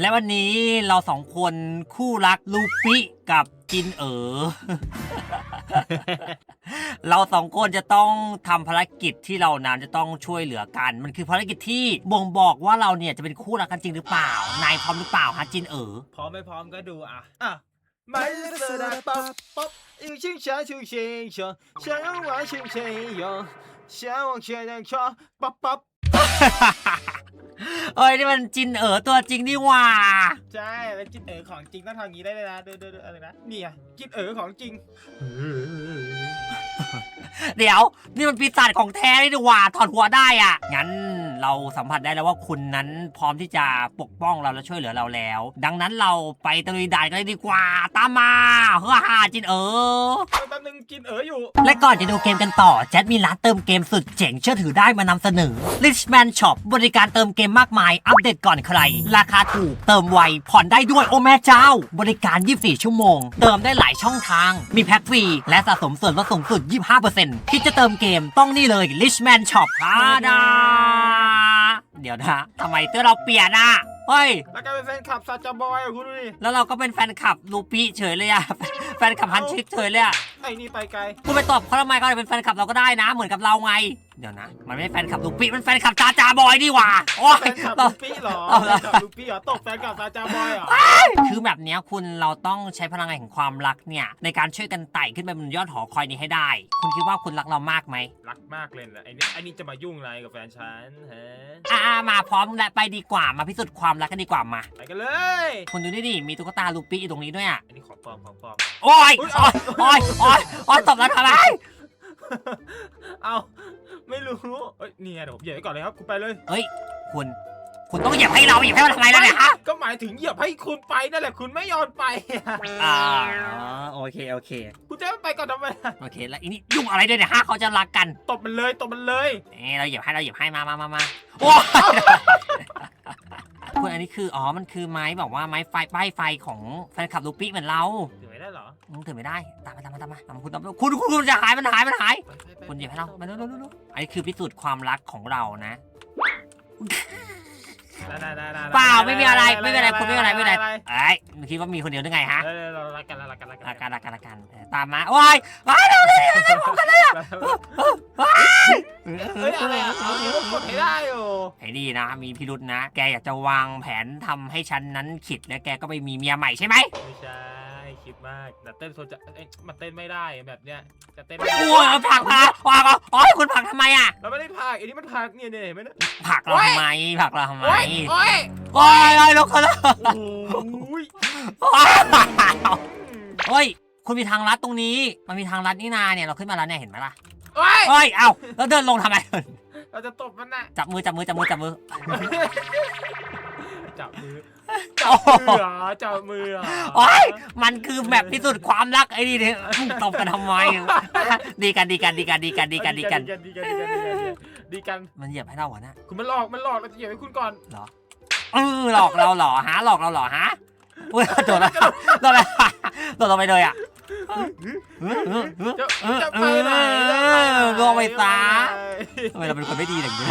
และวันนี้เราสองคนคู่รักลูปิกับจินเอ๋อ เราสองคนจะต้องทำภารกิจที่เรานั้นจะต้องช่วยเหลือกัน มันคือภารกิจที่บ่งบอกว่าเราเนี่ยจะเป็นคู่รักกันจริงหรือเปล่า นายพร้อมหรือเปล่าฮะจินเอ๋อ พร้อมไม่พร้อมก็ดูอะ อะไม่เสดาป๊อปป๊อปอีชิงชาชูชิงชงฉันว่าชิงชิงยงฉันว่าเชียงชอป๊อปป๊อป เอ้ยนี่มันจินเอ๋อตัวจริงนี่หว่า ใช่แล้วจิตเอ๋อของจริงต้องทำอย่างนี้ได้เลยนะดูดูดูอะไรนะนี่ยจิตเอ๋อของจริง เดี๋ยว นี่มันปีศาจของแท้นี่ดีหว่าถอดหัวได้อะ งั้นเราสัมผัสได้แล้วว่าคุณนั้นพร้อมที่จะปกป้องเราและช่วยเหลือเราแล้ว ดังนั้นเราไปตะลุยด่านกันเลยดีกว่า ตามมาเฮ้อฮ่าจินเอ๋อเออ แป๊บนึงจิตเอ๋ออยู่ และก่อนจะดูเกมกันต่อ แจ็ดมีร้านเติมเกมสุดเจ๋งเชื่อถือได้มานำเสนอ Richman Shop บริการเติมเกมมากมาย อัปเดตก่อนใคร ราคาถูก เติมไว ผ่อนได้ด้วยโอ้แม่เจ้า บริการ 24 ชั่วโมง เติมได้หลายช่องทาง มีแพ็คฟรี และสะสมส่วนลดสูงสุด 25%คิดจะเติมเกมต้องนี่เลย Richman Shop ฮาดาเดี๋ยวนะทำไมเสื้อเราเปลี่ยนอะเฮ้ย แล้วก็เป็นแฟนคลับซาจาบอยอะคุณดูดิแล้วเราก็เป็นแฟนคลับลูปี้เฉยเลยอะแฟนคลับฮันชิกเฉยเลยอะไอ้นี่ไปไกล คุณไปตอบเขาทำไมเขาเป็นแฟนคลับเราก็ได้นะ เหมือนกับเราไง เดี๋ยวนะ มันไม่ใช่แฟนคลับลูกปี้มันแฟนคลับจ้าจ้าบอยนี่หว่าโอ้ยแฟนคลับเราลูปี้เหรอเอาแฟละนคลับลูปี้เหรอตกแฟนคลับซาจาบอยเหรอคือแบบเนี้ยคุณเราต้องใช้พลังงานแห่งความรักเนี่ย ในการช่วยกันไต่ขึ้นไปบนยอดหอคอยนี้ให้ได้ คุณคิดว่าคุณรักเรามากไหมรักมากเลยนะไอ้นี่ไอ้นี่จะมายุ่งอะไรกับแฟนฉันฮะอ่ามาพร้อมและไปดีกว่ามาพิสูจน์ความรักกันดีกว่ามาไปกันเลยคุณดูนี่ดิมีตุ๊กตาลูปี้อยู่ตรงนี้ด้วยอะอันนี้ของปลอมของปลอมโอ้ยอุ๊ยโอ้ยโอ้ยโอ้ยโอ้ยตบแล้วทำไมเอา ไม่รู้เอ้ยนี่ไงเดี๋ยวผมเหยียบไว้ก่อนเลยครับคุณไปเลย เฮ้ย คุณ คุณต้องเหยียบให้เราเหยียบให้เราทำไมล่ะเนี่ยฮะก็หมายถึงเหยียบให้คุณไปนั่นแหละคุณไม่ยอมไปอะอ่าโอเค โอเค คุณจะไม่ไปก่อนทำไมอะโอเค แล้วอีนี่ยุ่งอะไรด้วยเนี่ยฮะเขาจะรักกันตบมันเลยตบมันเลยนี่เราเหยียบให้เราเหยียบให้มามามามาโอ้คุณอันนี้คือ อ๋อ มันคือไม้แบบว่าไม้ไฟป้ายไฟของแฟนคลับลูปี้เหมือนเราถึงไม่ได้เหรอ มึงถือไม่ได้ ตามมาตามมาตามมาตามมาคุณตามมาคุณคุณคุณจะหายมันหายมันหายไปไปไปคุณเหยียบให้เรามาเร็วเร็วเร็วเร็วอันนี้คือพิสูจน์ความรักของเรานะได้ได้ได้ได้เปล่าไม่มีอะไรไม่มีอะไรคุณไม่มีอะไรไม่มีอะไรเอ้ยมึงคิดว่ามีคนเดียวหรือไงฮะเออเรารักกันเรารักกันรักรักกักันนรักกันรักกันเออตามมาโอ้ยว้ายเร็วเร็วเร็วเร็วกันเลยอะเฮ้ยอะไรอะเอาเอากดให้ได้โอ้ไอ้นี่นะ มีพิรุษนะ แกอยากจะวางแผนทำให้ฉันนั้นขิดและแกก็ไปมีเมียใหม่ใช่ไหมไม่ใช่ คิดมากแต่เต้นโซจะเอ้ยมันเต้นไม่ได้แบบเนี้ยจะเต้นโอ้ยผลักผลักผลักโอ้ยคุณผลักทำไมอะเราไม่ได้พากอันนี้มันพากเนี่ยเนี่ยเห็นไหมเนี่ยผลักเราทำไมผลักเราทำไมโอ้ยโอ้ยโอ้ยโอ้ยลุกขึ้นแล้วโอ้ยโอ้ยเฮ้ยคุณมีทางลัดตรงนี้ มันมีทางลัดนี่นาเนี่ยเราขึ้นมาแล้วเนี่ยเห็นไหมล่ะโอ้ยเฮ้ยเอ้าแล้วเดินลงทำไมเราจะตบมันน่ะจับมือจับมือจับมือจับมือ จับมือโอ้โหมือเหรอจับมือเหรอโอ้ยมันคือแบบพิสูจน์ความรักไอ้นี่เนี่ยตบกันทำไมดีกันดีกันดีกันดีกันดีกันดีกันดีกันดีกันดีกันดีกันดีกันมันเหยียบให้เราเหรอนะคุณมันหลอกมันหลอกเราจะเหยียบให้คุณก่อนเออหลอกเราเหรอฮะหลอกเราเหรอฮะอุ้ยโดดแล้วโดดแล้วโดดลงไปเลยอะจะเออจะเอไปไหนอลงไปซะจะไปไหนทำไมเราเป็นคนไม่ดีอย่างนี้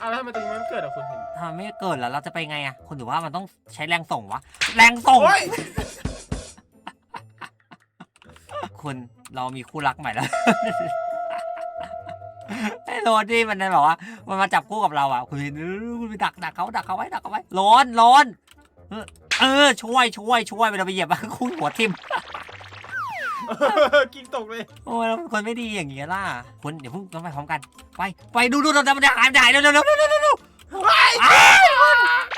เอาแล้วทำไมตรงนี้มันเกิดอะคุณเห็นทำไมไม่เกิดแล้วเราจะไปไงอะคุณถือว่ามันต้องใช้แรงส่งวะ แรงส่ง โอ้ยคุณเรามีคู่รักใหม่แล้ว ไอ้โรนที่มันแบบว่า มันมาจับคู่กับเราอะ คุณคุณไปดักดักเขาดักเขาไว้ดักเขาไว้ร้อนร้อนเออเออ ช่วยช่วยช่วยเวลาไปเหยียบมันคู่หัวทิ่ม กิ้งตกเลย โอ้ยเราคนไม่ดีอย่างเงี้ยล่ะคุณเดี๋ยวพิ่งต้องไปพร้อมกัน ไปไปดูดูเราจะมันจะหายหายเร็วเร็วเร็วเร็วเร็วเร็วเร็ว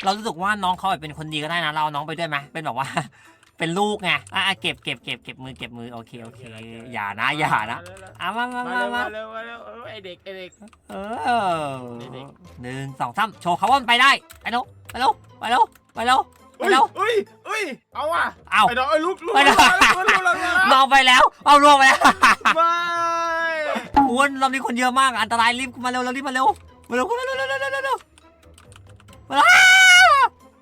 เรารู้สึกว่าน้องเขาเป็นคนดีก็ได้นะ เราน้องไปด้วยไหมเป็นแบบว่า เป็นลูกไงอะเก็บเก็บเก็บเก็บมือเก็บมือโอเคโอเคอย่านะอย่านะอะมามามามาเร็วมาเร็วไอเด็กไอเด็กเออหนึ่งสองสามโชว์เขาว่ามันไปได้ไปเร็วไปเร็วไปเร็วไปเร็ว ไปเฮ้ยเร็วเฮ้ยเฮ้ยเอาว่ะเอาไอ้น้องไอ้ลูกลูกไม่ลูได้กลูกลูกลูกลูกน้องไปแล้ว เอาล่วงไปแล้วไม่คุณเรามีคนเยอะมาก อันตรายรีบมาเร็วเรารีบมาเร็ว มาเร็วมาเร็วเร็วเร็วเร็วเร็วเร็วมาแล้ว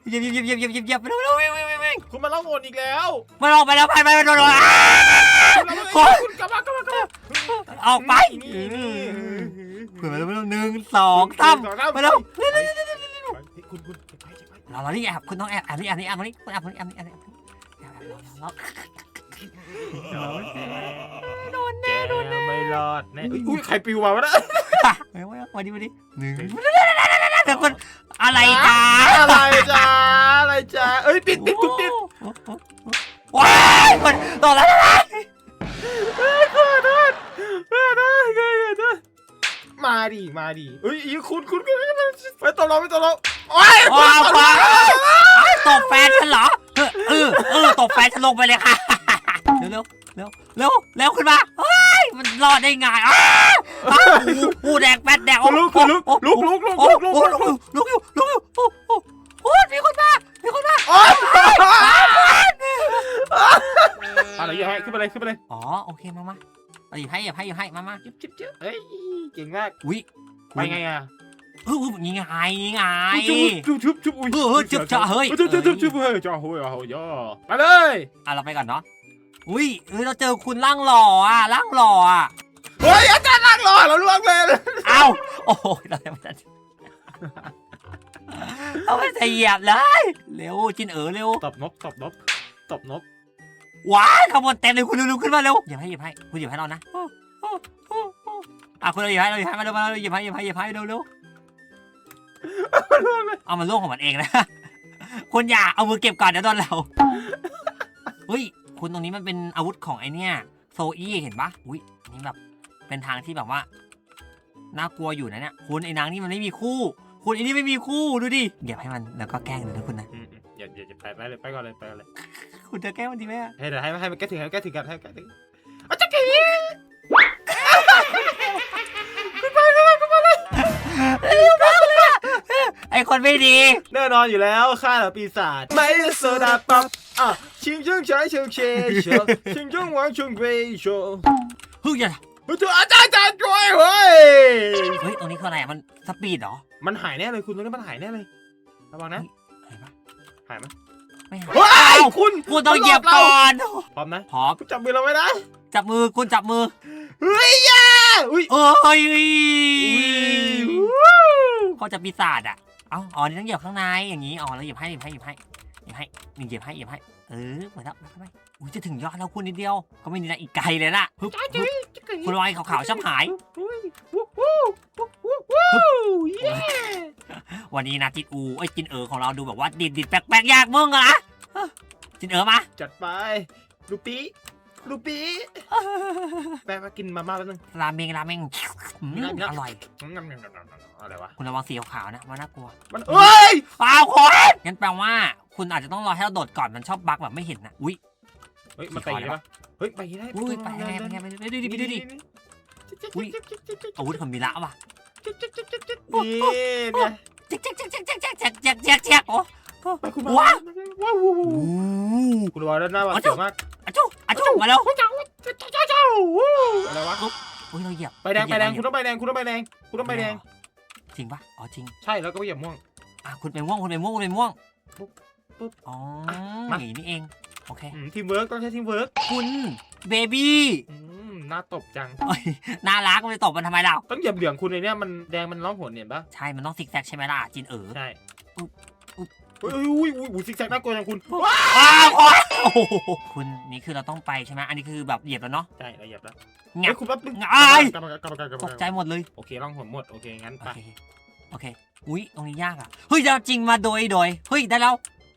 เหยียบเหยียบเหยียบเหยียบเหยียบเหยียบไปเร็วเร็ววิ่งวิ่งวิ่งวิ่งคุณมาเล่าโอนอีกแล้วมาออกไปแล้วไปไปไปโดนโดนคุณมาคุณกลับมากลับมากลับมาออกไปนี่นี่เผื่อมาเร็วหนึ่งสองสามสองสามไปเร็วคุณคุณ เราเรานี่แอบคุณต้องแอบแอบนี่แอบนี่แอบนี่คุณแอบนี่แอบนี่แอบนี่แอบแอบรอรอรอแกไม่รอดแน่อุ้ยใครปิวมาวะนะเฮ้ยมาดิมาดิหนึ่งเดี๋ยวคุณอะไรจ้าอะไรจ้าอะไรจ้าเอ้ยปิดปิดคุณปิดว้ายมันต่อแล้วขอโทษขอโทษขอโทษ มาดิมาดิเอ้ยอีคุณคุณคุณไปต่อเราไปต่อเราโอ้ยว้าวว้าวตบแฟนฉันเหรอเออเออเออตบแฟนฉันลงไปเลยค่ะเร็วเร็วเร็วเร็วขึ้นมาเฮ้ยมันรอดได้ไงอ้าวหูแดงแป๊ดแดงลุกลุกลุกลุกลุกโอ้ลุกโหลุกลุกอยู่ลุกอยู่โอ้โหโอ้มีคนมามีคนมาโอ้ยอะไรอย่าให้ขึ้นไปเลยขึ้นไปเลยอ๋อโอเคมามา เอาหยิบให้หยิบให้หยิบให้มามาจิ๊บจิ๊บจิ๊บเฮ้ยเก่งมากอุ้ยไปไงอะเออนี่ไงนี่ไงชุบชุบชุบอุ้ยเออเออจุ๊บจ๊ะเฮ้ยชุบชุบชุบชุบเฮ้ยจ้าเฮ้ยโอ้ยไปเลยอะเราไปก่อนเนาะอุ้ยเออเราเจอคุณร่างหล่ออะร่างหล่ออะเฮ้ยอาจารย์นั่งรอเราล่วงเลยเอ้าโอ้ยเราไม่ทันเราไม่จะเหยียบเลยเร็วจินเอ๋อเร็วตบนกตบนกตบนก ว้าขบวนเต็มเลยคุณเร็วขึ้นมาเร็วหยิบให้หยิบให้คุณหยิบให้เรานะอะคุณเราหยิบให้เราหยิบให้มาเร็วมาเร็วหยิบให้หยิบให้หยิบให้เร็วเร็วเอามันล่วงของมันเองนะคุณอย่าเอามือเก็บก่อนเดี๋ยวโดนเราเฮ้ยคุณตรงนี้มันเป็นอาวุธของไอเนี่ยโซอี้เห็นปะอุ้ยอันนี่แบบเป็นทางที่แบบว่าน่ากลัวอยู่นะเนี่ยคุณไอ้นางนี่มันไม่มีคู่ คุณไอ้นี่ไม่มีคู่ดูดิเหยียบให้มันแล้วก็แกล้งเลยนะคุณนะอย่าอย่าอย่าไปไปเลยไปก่อนเลยไปก่อนเลย คุณจะแกล้งมันดีไหมอะให้เดี๋ยวให้ให้มันแก้ถึงให้แก้ถึงกันให้แก้ถึงอาจารย์กี่ไอคนไม่ดี แน่นอนอยู่แล้วข้าเหรอปีศาจไม่โซดาป๊อปอะชิงช่างใช้เชิงเชยเชยชิงช่างหวังชิงเวยโชเฮ้ยอย่าเฮ้ยเธออาจารย์อาจารย์ช่วยเฮ้ยเฮ้ยตรงนี้คืออะไรอะมันสปีดเหรอมันหายแน่เลยคุณตรงนี้มันหายแน่เลยระวังนะเห็นปะหายไหม ไม่หายเฮ้ยเอ้าคุณคุณต้องเหยียบเราก่อนพร้อมนะพร้อมคุณจับมือเราไว้นะจับมือคุณจับมือเฮ้ยย่าอุ้ยเอ้ยอุ้ยเขาจะปีศาจอะเอ้าอ๋อนี่ต้องเหยียบข้างในอย่างนี้อ๋อแล้วเหยียบให้เหยียบให้เหยียบให้ เหยียบให้นี่เหยียบให้เหยียบให้ เออเหมือนแล้วไปไปอุ้ยจะถึงยอดแล้วคุณนิดเดียว ก็ไม่นี่นะอีกไกลเลยนะฮึบฮึบคุณวายขาวๆชอบหายอุ้ยวู้วู้วู้วู้วู้เย้วันนี้นะจินอูไอ้ยจินเอ๋อของเราดูแบบว่าดิดดิดแปลกๆยากมึงอะนะเอ้อจินเอ๋อมา จัดไปลูปี ลูปีแป๊บมากินมาม่าแป๊บนึง ราเมงราเมงอืมมีนะมีนะอร่อยงั้นงั้นงั้นงั้นงั้นอะไรวะ คุณระวังสีขาวๆนะมันน่ากลัวมันเอ้ยเปล่าคนงั้นแปลว่า คุณอาจจะต้องรอให้เราโดดก่อนมันชอบบั๊กแบบไม่เห็นนะอุ้ยเฮ้ยมันไปได้ปะเฮ้ยไปได้อุ้ยไปไงไปไงไปไงไปดูดิไปดูดิอุ๊ยอาวุธของมิระว่ะนี่เนี่ยแจ๊กแจ๊กแจ๊กแจ๊กแจ๊กแจ๊กแจ๊กแจ๊กแจ๊กโอ้ไปคุณว้าว้าวว้าวคุณวาด้านหน้าว่าเสียวมากอะ จุอะจุมาแล้วอะไรวะอุ้ยเราเหยียบใบแดงใบแดงคุณต้องใบแดงคุณต้องใบแดงคุณต้องใบแดงจริงปะอ๋อจริง ใช่แล้วก็ไปเหยียบม่วงอะคุณเป็นม่วงคุณเป็นม่วงคุณเป็นม่วงปุ๊บปุ๊บอ๋อมาอย่างนี้นี่เองโอเคทีมเวิร์กต้องใช้ทีมเวิร์กคุณเบบี้น่าตบจังเอ้ยน่ารักมันจะตบมันทำไมเราต้องเหยียบเหลืองคุณในเนี้ยมันแดงมันร้องหัวเห็นปะใช่มันต้องซิกแซกใช่ไหมล่ะจินเอ๋อใช่อุ๊ยอุ๊ยอุ้ยอุ้ยอุ้ยอุ้ยซิกแซกน่ากลัวจังคุณว้าว โอ๊ยโอ้โหคุณนี่คือเราต้องไปใช่ไหมอันนี้คือแบบเหยียบแล้วเนาะ ใช่เราเหยียบแล้วงับเฮ้ยคุณแป๊บนึงอ้าย กลับมากลับมากลับมากลับตมากใจหมดเลย โอเคร่องหัวหมดโอเคงั้นโอไปเค โอเค อุ้ยตรงนี้ยากอะ เฮ้ยเดี๋ยวจริงมาโดยโดย เฮ้ยได้แล้ว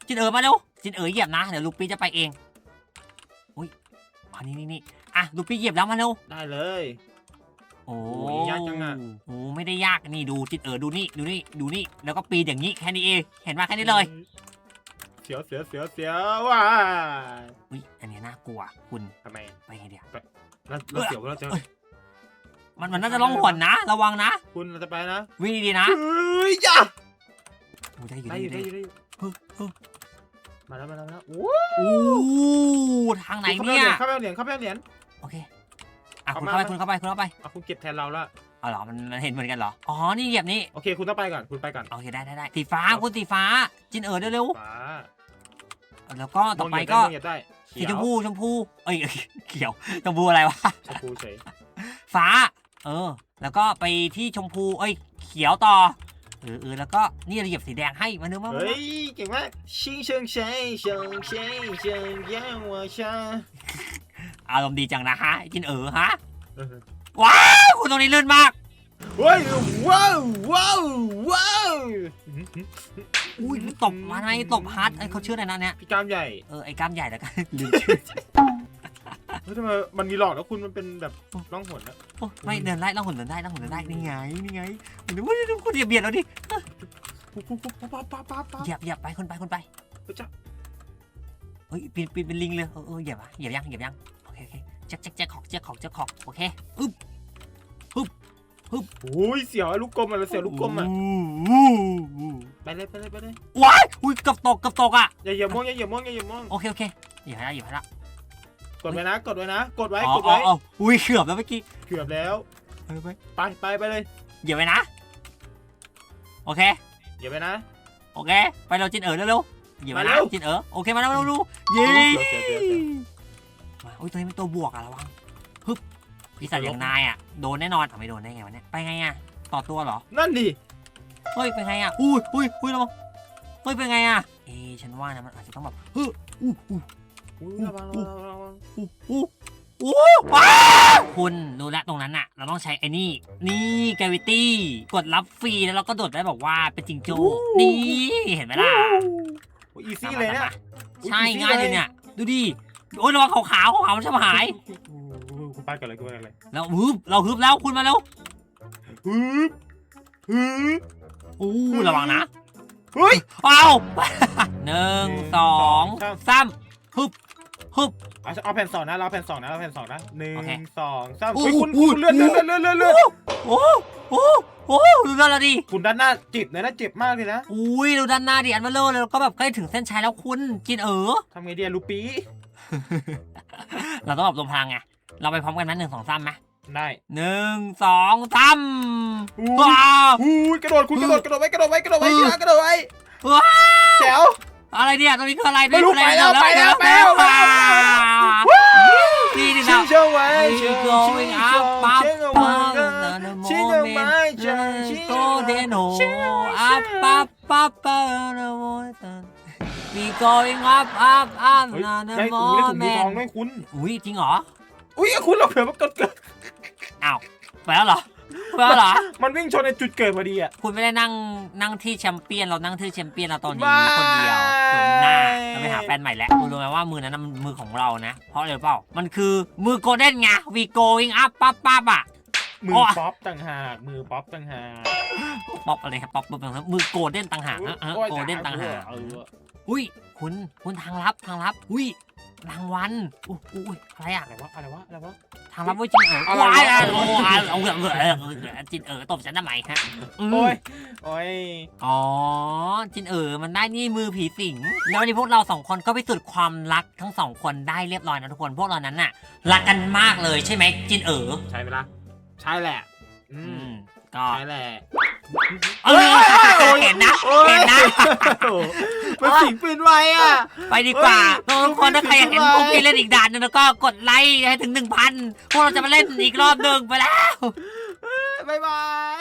จินเอ๋อมาเร็ว จินเอ๋อเหยียบนะ เดี๋ยวลูกปี้จะไปเอง อุ้ยอันนี้นี่นี่อะลูกปี้เหยียบแล้วมาเร็ว ได้เลย โอ้โอ้ยยากจังอะ โอ้ไม่ได้ยาก นี่ดูจินเอ๋อดูนี่ ดูนี่ ดูนี่ แล้วก็ปีนอย่างนี้แค่นี้เอง เห็นมาแค่นี้เลย เสียวเสียวเสียวเสียวว้ายอุ้ยอันนี้น่ากลัว คุณทำไมไปไงเดียวเราเราเสียวเราจะมันมันน่าจะร้องหวนนะ ระวังนะ คุณเราจะไปนะ วิ่งดีๆนะเฮ้ยจ้าโอ้ได้อยู่ได้ได้ออยู่ยู่ได้ได้ออยู่ยู่ได้อยู่เฮ้ยเฮ้ยมาแล้วมาแล้วมาแล้วโอ้โอ้ทางไหนเนี่ยเข้าไปเอาเหรียญเข้าไปเอาเหรียญโอเคอะเอาคุณมาเข้าไปมาคุณเข้าไปคุณเข้าไปเอาคุณเก็บแทนเราละอ๋อเหรอมันเห็นเหมือนกันเหรอ อ๋อ นี่เหยียบนี่ โอเค คุณต้องไปก่อน คุณไปก่อน โอเค ได้ได้ได้สีฟ้า คุณสีฟ้า จินเอ๋อเร็วฟ้าๆ แล้วก็ต่อไปก็สีชมพูชมพูเอ้ยเขียวชมพูอะไรวะชมพูเฉยฟ้า เออ แล้วก็ไปที่ชมพู เอ้ย เขียวต่อ เออเออแล้วก็นี่เราเหยีบสีแดงให้มาเนื้อมามเฮ้ยเก่งมากชิงเชิงเชยเชิงเชยเชิงแย่งวะชาอารมณ์ดีจังนะฮะกินเออฮะ ว้าวคุณตรงนี้ลื่นมาก เฮ้ยว้าวว้าวว้าวอุ้ยตบมาทำไมตบฮาร์ดไอ้เขาชื่ออะไรนะเนี่ยพี่กล้ามใหญ่เออไอ้กล้ามใหญ่แล้วกันลืมชื่อเฮ้ยทำไมมันมีหลอดแล้วคุณมันเป็นแบบร่องหนนะโอ้ไม่เดินไล่ล่องหนเดินได้ล่องหนเดินได้นี่ไงนี่ไงเดี๋ยวคุณคุณอย่าเบียดเราดิปุ๊บปุ๊บปุ๊บปั๊บปั๊บปั๊บปั๊บเหยียบเหยียบไปคนไปคนไปเฮ้ยจ๊ะเฮ้ยปีนปีนเป็นลิงเลยเออเออเหยียบอะเหยียบยังเหยียบยังโอเคโอเคแจ็คแจ็คแจ็คขอกแจ็คขอกแจ็คขอกโอเคอึ๊บ โอ้ยเสียวอะลูกกลมอะเราเสียวลูกกลมอะอู้อู้ไปเลยไปเลยไปเลยว้ายอุ้ยเกับตกเกับตกอะอย่าเหยียบม่วงอย่าเหยียบม่วงอย่าเหยียบม่วงโอเคโอเคเหยียบให้ละเหยียบให้ละกดไว้นะกดไว้นะกดไว้อ๋อกดอ๋อไว้อ๋ออุ้ยเกือบแล้วเมื่อกี้เกือบแล้วไปไปไปไปไปเลยเหยียบไปนะโอเคอย่าไปนะโอเค ไปเราจินเอ๋อเร็วๆเหยียบไปมานะเร็วจินเอ๋อโอเคมาแล้วมาแล้วดูเย้เสียวเสียวเสียวเสียวมาอุ้ยตัวนี้เป็นตัวบวกอะระวังฮึบ ปีศาจอย่างนายอะโดนแน่นอนทำไม่โดนได้ไงวะเนี่ยไปไงอะต่อตัวเหรอนั่นดิเฮ้ยเป็นไงอะอุ้ยอุ้ยอุ้ยระวังเฮ้ยเป็นไงอะเอ๊ะฉันว่านะมันอาจจะต้องแบบฮึอู้อู้อุ๊ยระวังระวังระวังอู้อู้อู้ว้าวคุณดูแลวตรงนั้นอะเราต้องใช้ไอ้นี่ นี่กาวิตี้กดรับฟรีแล้วเราก็โดดได้บอกว่าเป็นจิงโจ้นี่เห็นไหมล่ะโอ้ยอีซี่เลยเนี่ยใช่อุ๊ยง่ายเลย easy เนี่ย ดูดิโอ้ยระวังขาวขาวๆขาวๆมันชอบหาย โอ้โหคุณไปกันเลยคุณไปกันเลยแล้วฮึบเราฮึบแล้วคุณมาแล้วฮึบฮึบอู้ระวังนะเฮ้ยเอาหนึ่งหนึ่งสองสองสามฮึบฮึบเอาเอาแผ่นสองนะเราแผ่นสองนะเราแผ่นสองนะหนึ่งโอเคสองสามอู้เฮ้ยคุณอู้คุณเลื่อนเลื่อนเลื่อนเลื่อนเลื่อนโอ้โอ้โอ้ดูด้านหน้าดิคุณด้านหน้าเจ็บเลยนะเจ็บมากเลยนะอุ้ยดูด้านหน้าดิอันเบลเลอร์เลยแล้วก็แบบใกล้ถึงเส้นชัยแล้วคุณกินเออทำไงดีอะลูปีเราต้องแบบลมพลังไง เราไปพร้อมกันไหมหนึ่งสองสามไหมได้หนึ่งสองสามว้าวอุ้ยกระโดดคุณกระโดดกระโดดไว้กระโดดไว้กระโดดไว้กระโดดไว้ว้าวเจ๋วอะไรเนี่ยตองนี้คืออะไรไม่รู้ไปแล้วไปแล้วไปแล้วนี่ดินะชิงไว้ชิงเอาไว้ปั๊บปั๊บชิงเอาไว้ชิงโกเดโนอิงปั๊บปั๊บปั๊บ We going up up up นั่นมอแมนอุ้ยจริงเหรอ อุ้ยคุณเราเผื่อมันเกิด อ้าวไปแล้วเหรอไปแล้วเหรอ มันวิ่งชนในจุดเกิดพอดีอะคุณไม่ได้นั่งนั่งที่แชมเปี้ยนเรานั่งที่แชมเปี้ยนเราตอนนี้บายคนเดียวสมหน้าเราไปหาแฟนใหม่แล้วคุณรู้ไหมว่ามือนั้นนะมันมือของเรานะ เพราะอะไรรู้เปล่า มันคือมือโกลเด้นไง we going up ปั๊บปั๊บอะ มืโอ้อป๊อปต่างหาก มือป๊อปต่างหากป๊อปอะไรครับป๊อปป๊อปป๊อปมือโกลเด้นต่างหากนะเออโอ้ยโกลเด้นต่างหาก เอออุ้ย คุณคุณทางลับทางลับ อุ้ยรางวัลอุ้ยอุ้ยอะไรอะอะไรวะอะไรวะอะไรวะทางลับเว้ยจินเอ๋ออะไรวะว้ายโอ้ยเอาเออเออเออเออจินเอ๋อตบฉันทำไมฮะอืมโอ้ยโอ้ยอ๋อจินเอ๋อมันได้นี่มือผีสิงแล้ววันนี้พวกเราสองคนก็พิสูจน์ความรักทั้งสองคนได้เรียบร้อยนะทุกคนพวกเรานั้นน่ะรักกันมากเลยใช่ไหมจินเอ๋อใช่ไหมล่ะใช่แหละอือืมมก็ใช่แหละเออเห็นนะเห็นนะโอ้ มันสิงปืนไวอะ ไปดีกว่าเฮ้ยทุกคนถ้าใครอยากเห็นพวกพี่เล่นอีกด่านหนึงแล้วก็กดไลค์ให้ถึงหนึ่งพันพวกเราจะมาเล่นอีกรอบหนึ่งไปแล้ว บ๊ายบาย